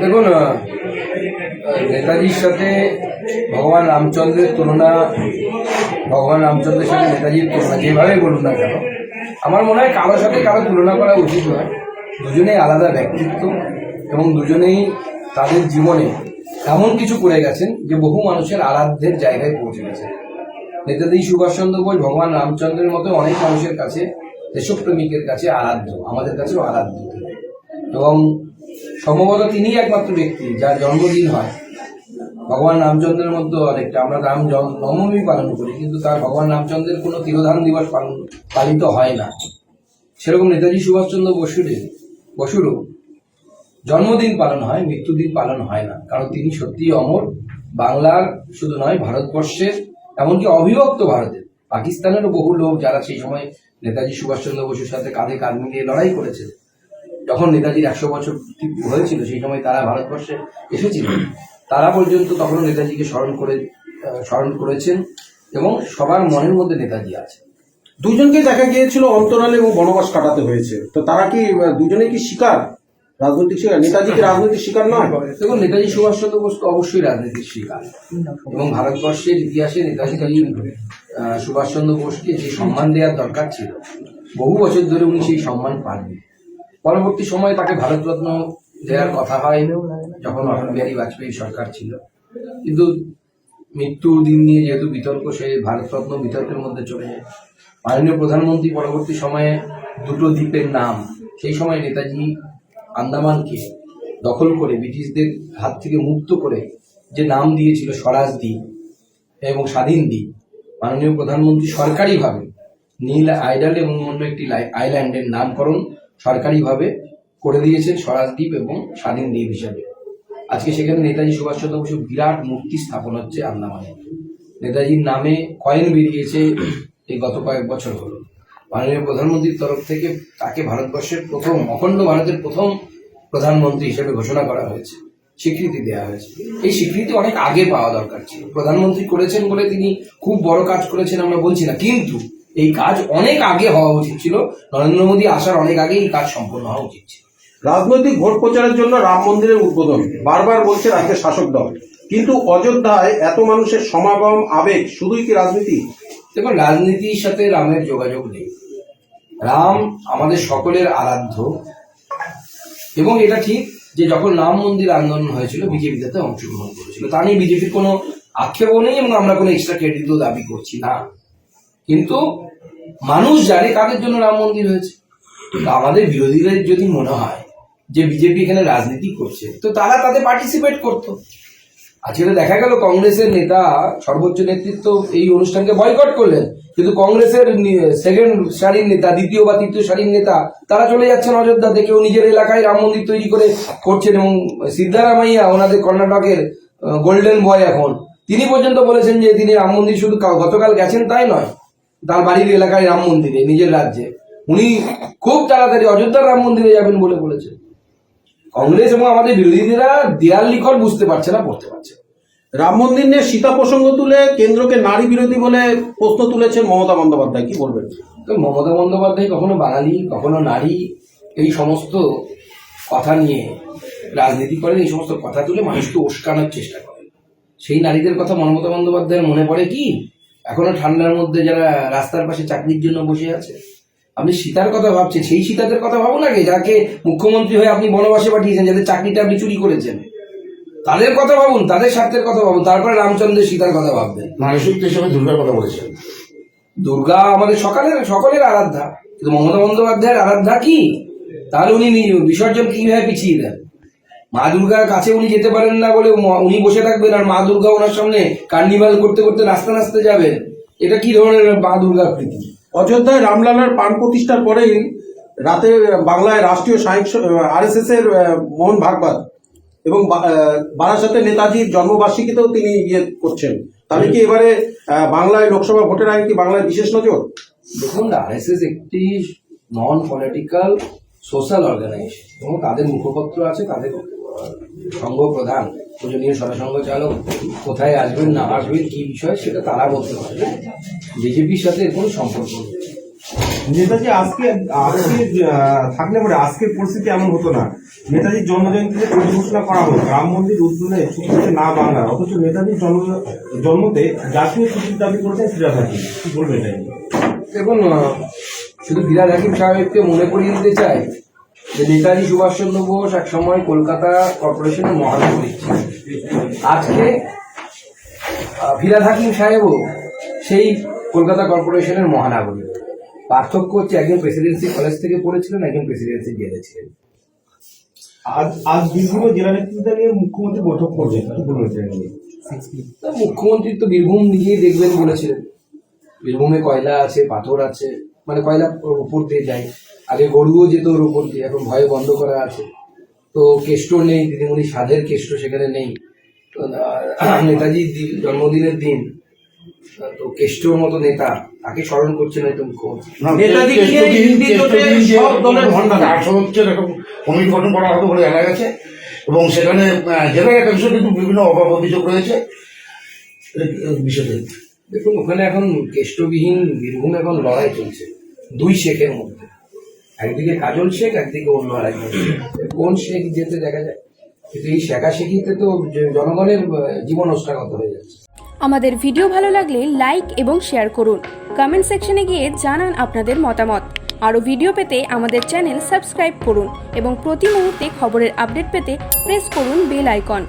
দেখুন নেতাজির সাথে ভগবান রামচন্দ্রের তুলনা, ভগবান রামচন্দ্রের সাথে নেতাজির তুলনা, যেভাবে বলুন না কেন, আমার মনে হয় কারোর সাথে কারও তুলনা করা উচিত নয়। দুজনেই আলাদা ব্যক্তিত্ব এবং দুজনেই তাদের জীবনে এমন কিছু করে গেছেন যে বহু মানুষের আরাধ্যের জায়গায় পৌঁছে গেছেন। নেতাজি সুভাষচন্দ্র বোস ভগবান রামচন্দ্রের মতো অনেক মানুষের কাছে দেশপ্রেমিকের কাছে আরাধ্য, আমাদের কাছেও আরাধ্য। এবং সম্ভবত তিনিই একমাত্র ব্যক্তি যার জন্মদিন হয়। ভগবান রামচন্দ্রের মধ্যে অনেকটা। আমরা রাম জন- নবমী পালন করি, কিন্তু তার ভগবান রামচন্দ্রের কোনো তিরোধান দিবস পালন পালিত হয় না। সেরকম নেতাজি সুভাষচন্দ্র বসুরের বসুরও জন্মদিন পালন হয়, মৃত্যুদিন পালন হয় না। কারণ তিনি সত্যিই অমর, বাংলার শুধু নয়, ভারতবর্ষের, এমনকি অবিভক্ত ভারতের। পাকিস্তানেরও বহু লোক যারা সেই সময় নেতাজি সুভাষচন্দ্র বসুর সাথে কাঁধে কাঁধ মিলিয়ে লড়াই করেছে যখন নেতাজির একশো বছর হয়েছিল সেই সময় তারা ভারতবর্ষে এসেছিল তারা পর্যন্ত তখনও নেতাজিকে স্মরণ করে স্মরণ করেছেন এবং সবার মনের মধ্যে নেতাজি আছে। দুজনকে দেখা গিয়েছিল অন্তরালে এবং বনবাস কাটাতে হয়েছে। তো তারা কি দুজনে কি শিকার? রাজনৈতিক শিকার? নেতাজি কি রাজনৈতিক শিকার নয়? দেখুন নেতাজি সুভাষচন্দ্র বোস অবশ্যই রাজনীতির শিকার। এবং ভারতবর্ষের ইতিহাসে নেতাজি সুভাষচন্দ্র বোসকে যে সম্মান দেওয়ার দরকার ছিল বহু বছর ধরে উনি সেই সম্মান পাননি। পরবর্তী সময়ে তাকে ভারতরত্ন দেওয়ার কথা হয় যখন অটল বিহারী বাজপেয়ী সরকার ছিল। কিন্তু মৃত্যুর দিন নিয়ে যেহেতু বিতর্ক, সে ভারতরত্ন বিতর্কের মধ্যে চলে যায়। মাননীয় প্রধানমন্ত্রী পরবর্তী সময়ে দুটো দ্বীপের নাম, সেই সময় নেতাজি আন্দামানকে দখল করে ব্রিটিশদের হাত থেকে মুক্ত করে যে নাম দিয়েছিল স্বরাজ দ্বীপ এবং স্বাধীন দ্বীপ, মাননীয় প্রধানমন্ত্রী সরকারিভাবে নীল আইডাল এবং অন্য একটি আইল্যান্ডের নামকরণ সরকারিভাবে করে দিয়েছেন স্বরাজ দ্বীপ এবং স্বাধীন দ্বীপ হিসাবে। আজকে সেখানে নেতাজি সুভাষচন্দ্র বসুর বিরাট মূর্তি স্থাপন হচ্ছে আন্দামানে। নেতাজির নামে কয়েন বেরিয়েছে এই গত কয়েক বছর হলো। মাননীয় প্রধানমন্ত্রীর তরফ থেকে তাকে ভারতবর্ষের প্রথম, অখণ্ড ভারতের প্রথম প্রধানমন্ত্রী হিসেবে ঘোষণা করা হয়েছে। স্বীকৃতি দেওয়া হয়েছে। এই স্বীকৃতি অনেক আগে পাওয়া দরকার ছিল। প্রধানমন্ত্রী করেছেন বলে তিনি খুব বড় কাজ করেছেন আমরা বলছি না, কিন্তু এই কাজ অনেক আগে হওয়া উচিত ছিল। নরেন্দ্র মোদী আসার অনেক আগে এই কাজ সম্পন্ন হওয়া উচিত ছিল। রাজনৈতিক ভোট প্রচারের জন্য রাম মন্দিরের উদ্বোধন বারবার বলছে রাজ্যের শাসক দল। কিন্তু অযোধ্যায় এত মানুষের সমাগম আবেগ শুধুই কি রাজনীতি? দেখুন রাজনীতির সাথে রামের যোগাযোগ নেই। রাম আমাদের সকলের আরাধ্য। এবং এটা ঠিক যে যখন রাম মন্দির আন্দোলন হয়েছিল বিজেপি তাতে অংশগ্রহণ করেছিল। তা নিয়ে বিজেপির কোনো আক্ষেপও নেই এবং আমরা কোনো এক্সট্রা ক্রেডিটও দাবি করছি না। কিন্তু মানুষ জানে কাদের জন্য রাম মন্দির হয়েছে। আমাদের বিরোধীদের যদি মনে হয় যে বিজেপি এখানে রাজনীতি করছে, তো তারা তাতে পার্টিসিপেট করতো। আজকে দেখা গেল কংগ্রেসের নেতা সর্বোচ্চ নেতৃত্ব এই অনুষ্ঠানকে বয়কট করলেন, কিন্তু কংগ্রেসের সেকেন্ড সারির নেতা, দ্বিতীয় বা তৃতীয় সারির নেতা, তারা চলে যাচ্ছেন অযোধ্যাতে। কেউ নিজের এলাকায় রাম মন্দির তৈরি করে করছেন এবং সিদ্ধারামাইয়া ওনাদের কর্ণাটকের গোল্ডেন বয় এখন। তিনি পর্যন্ত বলেছেন যে তিনি রাম মন্দির শুধু গতকাল গেছেন তাই নয় তার বাড়ির এলাকায় রাম মন্দিরে নিজের রাজ্যে। উনি খুব তাড়াতাড়ি অযোধ্যার রাম মন্দিরে যাবেন বলে বলেছেন। কংগ্রেস এবং আমাদের বিরোধীরা দেয়াল লিখন বুঝতে পারছে না পড়তে পারছে রাম মন্দির নিয়ে সীতা প্রসঙ্গ তুলে কেন্দ্রকে নারী বিরোধী বলে প্রশ্ন তুলেছেন মমতা বন্দ্যোপাধ্যায়। কি বলবেন? তো মমতা বন্দ্যোপাধ্যায় কখনো বাঙালি কখনো নারী এই সমস্ত কথা নিয়ে রাজনীতি করেন এই সমস্ত কথা তুলে মানুষকে উস্কানোর চেষ্টা করেন। সেই নারীদের কথা মমতা বন্দ্যোপাধ্যায়ের মনে পড়ে কি? এখনও ঠান্ডার মধ্যে যারা রাস্তার পাশে চাকরির জন্য বসে আছে আপনি সীতার কথা ভাবছেন সেই সীতাদের কথা ভাবুন আগে যাকে মুখ্যমন্ত্রী হয়ে আপনি বনবাসে পাঠিয়েছেন যাদের চাকরিটা আপনি চুরি করেছেন। তাদের কথা ভাবুন তাদের স্বার্থের কথা ভাবুন তারপরে রামচন্দ্রের সীতার কথা ভাববেন। নারীশক্তি হিসেবে দুর্গার কথা বলেছেন। দুর্গা আমাদের সকালের সকলের আরাধ্যা কিন্তু মমতা বন্দ্যোপাধ্যায়ের আরাধ্যা কি? তাহলে উনি বিসর্জন কীভাবে পিছিয়ে দেন? মা দুর্গার কাছে উনি যেতে পারেন না বলে উনি বসে থাকবেন আর মা দুর্গা ওনার সামনে কার্নিভাল করতে করতে নাচতে নাচতে যাবেন এটা কি ধরনের মা দুর্গার প্রীতি? অযোধ্যায় রামলালার প্রাণ প্রতিষ্ঠার পরেই রাতে বাংলায় রাষ্ট্রীয় সাহিত্য আরএসএস এর আহ, মোহন ভাগবত এবং বারাসাতে নেতাজির জন্মবার্ষিকীতেও তিনি ইয়ে করছেন। তাহলে কি এবারে বাংলায় লোকসভা ভোটের আগে কি বাংলায় বিশেষ নজর? দেখুন আরএসএস একটি নন পলিটিক্যাল সোশ্যাল অর্গানাইজেশন এবং তাদের মুখপত্র আছে তাদের সংঘ প্রধান পূজনীয় সরসংঘ চালক কোথায় আসবেন না আসবেন কি বিষয় সেটা তারা বলতে পারবে। বিজেপির সাথে এর কোনো সম্পর্ক নেই। নেতাজি আজকে আজকে থাকলে পরে আজকের পরিস্থিতি এমন হতো না। নেতাজির জন্মজয়ন্তীতে ঘোষণা করা হলো রাম মন্দির উদ্বোধনে ছুটি না বাংলার অথচ নেতাজির জন্ম জন্মতে জাতীয় ছুটির দাবি করেছেন ফিরাদ হাকিম। কি বলবেন দেখুন শুধু বিরাট হাকিম সাহেবকে মনে করিয়ে দিতে চাই নেতাজি সুভাষচন্দ্র বোস এক সময় কলকাতা কর্পোরেশনের মহানগরী ছিলেন। আজকে ফিরাদ হাকিম সাহেবও সেই কলকাতা কর্পোরেশনের মহানাগরিক। পার্থক্য হচ্ছে একজন প্রেসিডেন্সি কলেজ থেকে পড়েছিলেন একজন প্রেসিডেন্সি জেলে ছিলেন। আজ আজ বীরভূমে জেলা নেতৃত্ব নিয়ে মুখ্যমন্ত্রী বৈঠক করবেন কি বলবেন এটা নিয়ে? তা মুখ্যমন্ত্রী তো বীরভূম নিজেই দেখবেন বলেছিলেন। বীরভূমে কয়লা আছে পাথর আছে মানে কয়লা উপর দিয়ে যায়। আগে গরুও যেত ওর উপর দিয়ে এখন ভয়ে বন্ধ করা আছে। তো কেষ্ট নেই দিদিমণি সাধের কেষ্ট সেখানে নেই। দি- জন্মদিনের দিন তো কেষ্টর মতো নেতা তাকে স্মরণ জোটে সব দলের ভণ্ডার আটশো হচ্ছে এরকম কমিটি গঠন করা হবে বলে জানা গেছে। এবং সেখানে জেলা একাংশ কিন্তু বিভিন্ন অভাব অভিযোগ রয়েছে। এই দেখুন ওখানে এখন কেষ্টবিহীন বীরভূম এখন লড়াই চলছে দুই শেখের মধ্যে। একদিকে কাজল শেখ, একদিকে অন্য আর একজন কোন শেখ যেতে দেখা যায়? কিন্তু এই শেখা শেখিতে তো জনগণের জীবন ওষ্ঠাগত হয়ে যাচ্ছে। আমাদের ভিডিও ভালো লাগলে লাইক এবং শেয়ার করুন। কমেন্ট সেকশনে গিয়ে জানান আপনাদের মতামত। আরও ভিডিও পেতে আমাদের চ্যানেল সাবস্ক্রাইব করুন এবং প্রতি মুহূর্তে খবরের আপডেট পেতে প্রেস করুন বেল আইকন।